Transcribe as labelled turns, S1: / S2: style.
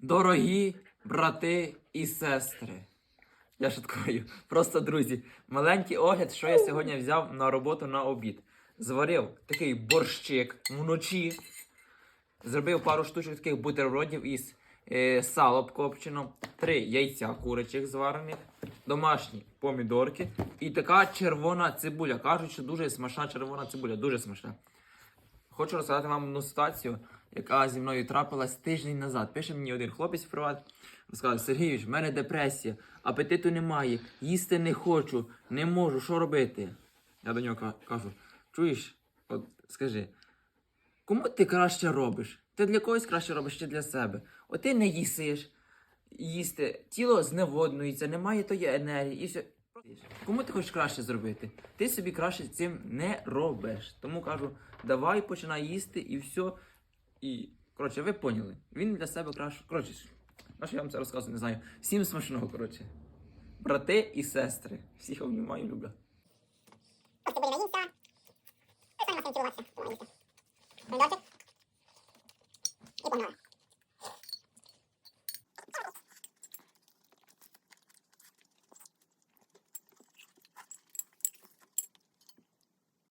S1: Дорогі брати і сестри. Я шуткую. Просто друзі. Маленький огляд, що я сьогодні взяв на роботу на обід. Зварив такий борщик вночі. Зробив пару штучок таких бутербродів із е, салом копчено, три яйця курячих зварених, домашні помідорки і така червона цибуля. Кажуть, що дуже смачна червона цибуля, дуже смачна. Хочу розказати вам одну ситуацію, яка зі мною трапилась тиждень назад. Пише мені один хлопець в приват, розказує, Сергійович, в мене депресія, апетиту немає, їсти не хочу, не можу, що робити? Я до нього кажу, чуєш, от скажи, кому ти краще робиш? Ти для когось краще робиш чи для себе? От ти не їсиш, їсти, тіло зневоднується, немає тої енергії і все. Кому ти хочеш краще зробити? Ти собі краще цим не робиш. Тому кажу, давай починай їсти і все. І, коротше, ви поняли. Він для себе краще. Коротше, на що я вам це розказую, не знаю. Всім смачного, коротше. Брати і сестри. Всіх обнімаю, люблю.
S2: Ось наїмся. Ну, самі масляні цілуватися. Тому наїмся. Помідорчик. І погнали.